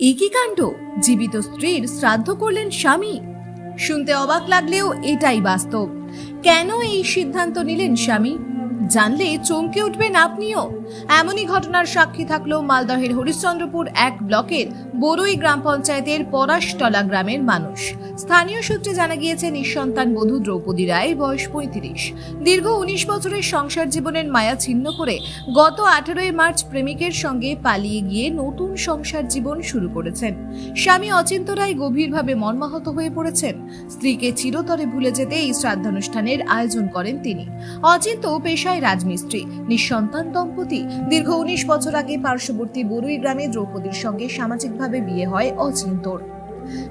একই কাণ্ড। জীবিত স্ত্রীর শ্রাদ্ধ করলেন স্বামী। শুনতে অবাক লাগলেও এটাই বাস্তব। কেন এই সিদ্ধান্ত নিলেন স্বামী? জানলে চমকে উঠবেন আপনিও। এমনই ঘটনার সাক্ষী থাকল মালদহের হরিশ্চন্দ্রপুর এক ব্লকের বড়ই গ্রাম পঞ্চায়েতের পরাশটলা গ্রামের মানুষ। স্থানীয় সূত্রে জানা গিয়েছে, নিঃসন্তান বধূ দ্রৌপদী রায়, বয়স পঁয়ত্রিশ। দীর্ঘ উনিশ বছরের সংসার জীবনের মায়া ছিন্ন করে গত আঠেরোই মার্চ প্রেমিকের সঙ্গে পালিয়ে গিয়ে নতুন সংসার জীবন শুরু করেছেন। স্বামী অচিন্ত রায় গভীরভাবে মর্মাহত হয়ে পড়েছেন। স্ত্রীকে চিরতরে ভুলে যেতে এই শ্রাদ্ধানুষ্ঠানের আয়োজন করেন তিনি। অচিন্ত পেশায় রাজমিস্ত্রি। নিঃসন্তান দম্পতি। দীর্ঘ উনিশ বছর আগে পার্শ্ববর্তী বরুই গ্রামে দ্রৌপদীর সঙ্গে সামাজিকভাবে বিয়ে হয় অচিন্তর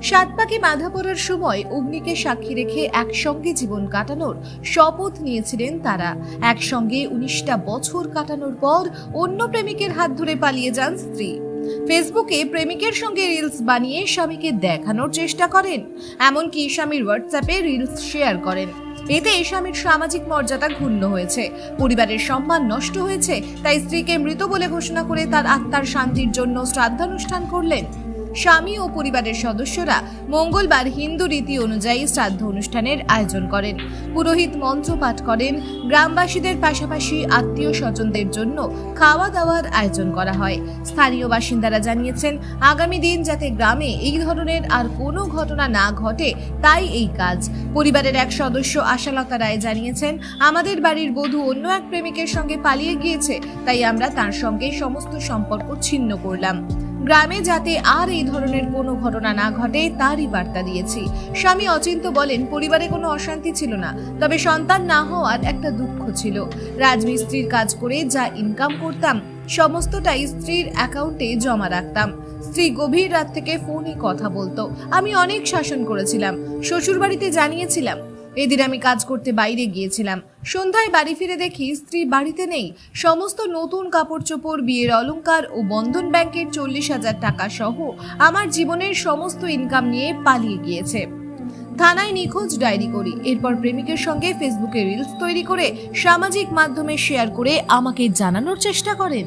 সাত পাকে বাধা পড়ার সময় অগ্নিকে সাক্ষী রেখে একসঙ্গে জীবন কাটানোর শপথ নিয়েছিলেন তারা। একসঙ্গে উনিশটা বছর কাটানোর পর অন্য প্রেমিকের হাত ধরে পালিয়ে যান স্ত্রী। ফেসবুকে প্রেমিকের সঙ্গে রিলস বানিয়ে স্বামীকে দেখানোর চেষ্টা করেন। এমনকি স্বামীর হোয়াটসঅ্যাপে রিলস শেয়ার করেন। এতে স্বামীর সামাজিক মর্যাদা ক্ষুণ্ণ হয়েছে। পরিবারের সম্মান নষ্ট হয়েছে, তাই স্ত্রীকে মৃত বলে ঘোষণা করে তার আত্মার শান্তির জন্য শ্রাদ্ধানুষ্ঠান করলেন স্বামী ও পরিবারের সদস্যরা মঙ্গলবার হিন্দু রীতি অনুযায়ী শ্রাদ্ধ অনুষ্ঠানের আয়োজন করেন। পুরোহিত মন্ত্র পাঠ করেন। গ্রামবাসীদের পাশাপাশি আত্মীয় স্বজনদের জন্য খাওয়া দাওয়ার আয়োজন করা হয়। স্থানীয় বাসিন্দারা জানিয়েছেন, আগামী দিন যাতে গ্রামে এই ধরনের আর কোনো ঘটনা না ঘটে, তাই এই কাজ। পরিবারের এক সদস্য আশালতা রায় জানিয়েছেন, আমাদের বাড়ির বধূ অন্য এক প্রেমিকের সঙ্গে পালিয়ে গিয়েছে, তাই আমরা তার সঙ্গে সমস্ত সম্পর্ক ছিন্ন করলাম। গ্রামে যাতে আর এই ধরনের কোনো ঘটনা না ঘটে, তারই বার্তা দিয়েছি। স্বামী অচিন্ত বলেন, পরিবারে কোনো অশান্তি ছিল না, তবে সন্তান না হওয়ার একটা দুঃখ ছিল। রাজমিস্ত্রির কাজ করে যা ইনকাম করতাম, সমস্তটাই স্ত্রীর অ্যাকাউন্টে জমা রাখতাম। স্ত্রী গভীর রাত থেকে ফোনে কথা বলতো। আমি অনেক শাসন করেছিলাম। শ্বশুরবাড়িতে জানিয়েছিলাম এদিন আমি কাজ করতে বাইরে গিয়েছিলাম। সন্ধ্যায় বাড়ি ফিরে দেখি স্ত্রী বাড়িতে নেই। সমস্ত নতুন কাপড় চোপড় বিয়ের অলংকার ও বন্ধন ব্যাংকের চল্লিশ হাজার টাকা সহ আমার জীবনের সমস্ত ইনকাম নিয়ে পালিয়ে গিয়েছে। থানায় নিখোঁজ ডায়েরি করি। এরপর প্রেমিকের সঙ্গে ফেসবুকে রিলস তৈরি করে সামাজিক মাধ্যমে শেয়ার করে আমাকে জানানোর চেষ্টা করেন।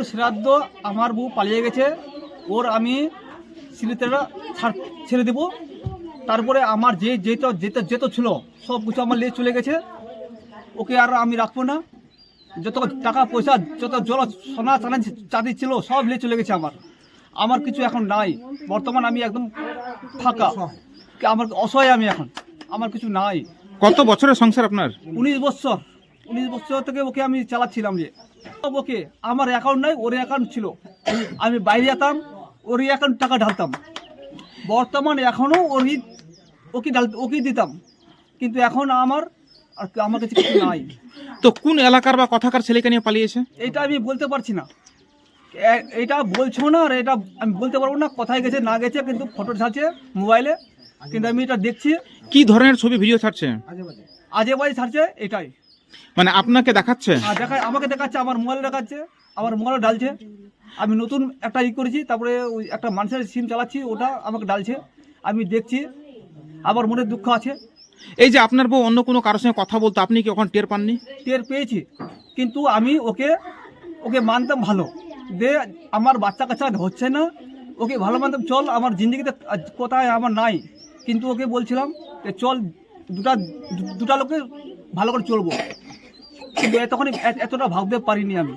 ওর শ্রাদ্ধ আমার বউ পালিয়ে গেছে। ওর আমি স্মৃতিটা ছাড় ছেড়ে দেবো। তারপরে আমার যে যেটা যেটা যেত ছিল সব কিছু আমার নিয়ে চলে গেছে। ওকে আর আমি রাখব না। যত টাকা পয়সা যত জল সোনা চানা চাঁদি ছিল সব নিয়ে চলে গেছে আমার। আমার কিছু এখন নাই। বর্তমান আমি একদম ফাঁকা। আমার অসহায় আমি এখন। আমার কিছু নাই। কত বছরের সংসার আপনার? উনিশ বছর। উনিশ বছর থেকে ওকে আমি চালাচ্ছিলাম যে। ওকে আমার অ্যাকাউন্ট নাই ওর অ্যাকাউন্ট ছিল। আমি বাইরে যেতাম ওর অ্যাকাউন্ট টাকা ঢালতাম। বর্তমান এখনও ওরই ওকে ঢাল ওকে দিতাম। কিন্তু এখন আমার আর আমার কাছে কিছু নাই। তো কোন এলাকার বা কথাকার ছেলেকে নিয়ে পালিয়েছে? এটা আমি বলতে পারছি না। এটা বলছো না আর এটা আমি বলতে পারব না কোথায় গেছে না গেছে কিন্তু ফটো ছাড়ছে মোবাইলে কিন্তু আমি এটা দেখছি। কি ধরনের ছবি ভিডিও ছাড়ছে? আজে বাজে ছাড়ছে এটাই। মানে আপনাকে দেখাচ্ছে? আর দেখায় আমাকে দেখাচ্ছে আমার মোবাইল দেখাচ্ছে আমার মোবাইলে ডালছে আমি নতুন একটা ই করেছি তারপরে ওই একটা মানুষের সিম চালাচ্ছি ওটা আমাকে ডালছে আমি দেখছি আবার মনে দুঃখ আছে। এই যে আপনার বউ অন্য কোনো কারোর সঙ্গে কথা বলতো আপনি কি ওখানে টের পাননি? টের পেয়েছি কিন্তু আমি ওকে ওকে মানতাম ভালো। দে আমার বাচ্চা কাচ্চা হচ্ছে না। ওকে ভালো মানতাম চল আমার জিন্দগিতে কোথায় আমার নাই। কিন্তু ওকে বলছিলাম যে চল দুটা দুটা লোকে ভালো করে চলবো। কিন্তু তখন এতটা ভাবতে পারিনি আমি।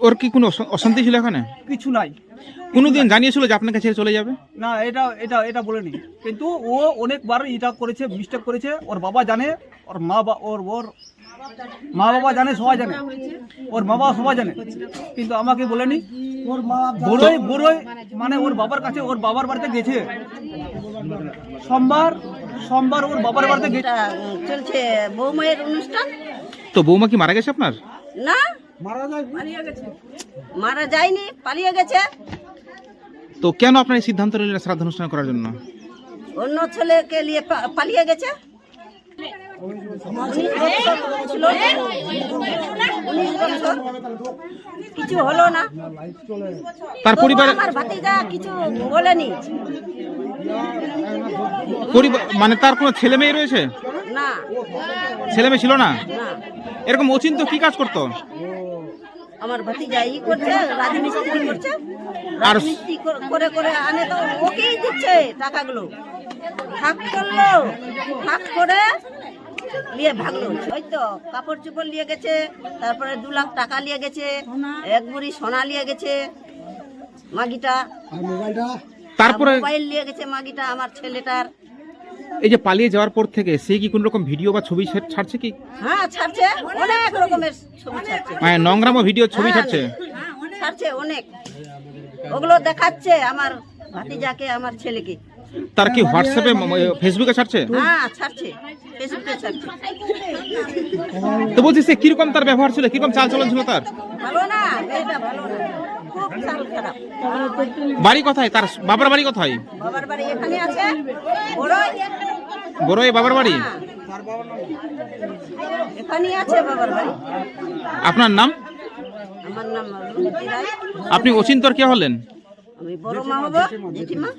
ওর কি কোনো অশান্তি ছিল এখানে? কিছু নাই। কোনোদিন জানিয়েছিল যে আপনার কাছে চলে যাবে? না এটা এটা এটা বলেনি। কিন্তু ও অনেকবার এটা করেছে মিস্টেক করেছে। ওর বাবা জানে ওর মা বা ওর ওর মা বাবা জানে সবাই জানে। ওর মা বাবা সবাই জানে। কিন্তু আমাকে বলেনি। ওর বড়ই বড়ই মানে ওর বাবার কাছে ওর বাবার বাড়িতে গেছে। সোমবার সোমবার ওর বাবার বাড়িতে গেছে। চলছে বৌমায়ের অনুষ্ঠান। তো বৌমা কি মারা গেছে আপনার? না? মারা যায়নি পালিয়ে গেছে। তো কেন আপনার এই সিদ্ধান্ত নিলেন শ্রাদ্ধ অনুষ্ঠান করার জন্য? অন্য ছেলেকে নিয়ে পালিয়ে গেছে। কিছু হলো না। তার পরিবার ভাতিজা কিছু বলেনি। মানে তার কোনো ছেলে মেয়ে রয়েছে? না। ছেলে মেয়ে ছিল না? এরকম অচিন্ত কি কাজ করতো? আমার ভাতিজা ই করছে রাজমিস্ত্রি করছে। রাজমিস্ত্রি করে করে আনে তো ওকেই দিচ্ছে টাকাগুলো। ভাগ করল। ভাগ করে নিয়ে ভাগলো ওই তো কাপড় চোপড় নিয়ে গেছে তারপরে দু লাখ টাকা নিয়ে গেছে এক বুড়ি সোনা নিয়ে গেছে মাগিটা। তারপরে মোবাইল নিয়ে গেছে মাগিটা আমার ছেলেটার। এই যে পালিয়ে যাওয়ার পর থেকে সে কি কোন রকম ভিডিও বা ছবি ছাড়ছে কি? হ্যাঁ ছাড়ছে। অনেক রকমের ছবি ছাড়ছে। মানে নোংরামো ভিডিও ছবি হ্যাঁ, ছাড়ছে? ছাড়ছে অনেক। ওগুলো দেখাচ্ছে আমার ভাতিজাকে আমার ছেলেকে। তার কি হোয়াটসঅ্যাপে ফেসবুকে ছাড়ছে? তো বলছি সে কীরকম তার ব্যবহার ছিল? কীরকম চাল চলন ছিল তার? বাড়ি কোথায়? তার বাবার বাড়ি কোথায়? বড়ই। বড়ই বাবার বাড়ি? হ্যাঁ। বাবার বাড়ি। আপনার নাম? আপনি অচিন্তর কে হলেন? আমি বড় মা হব জেঠিমা।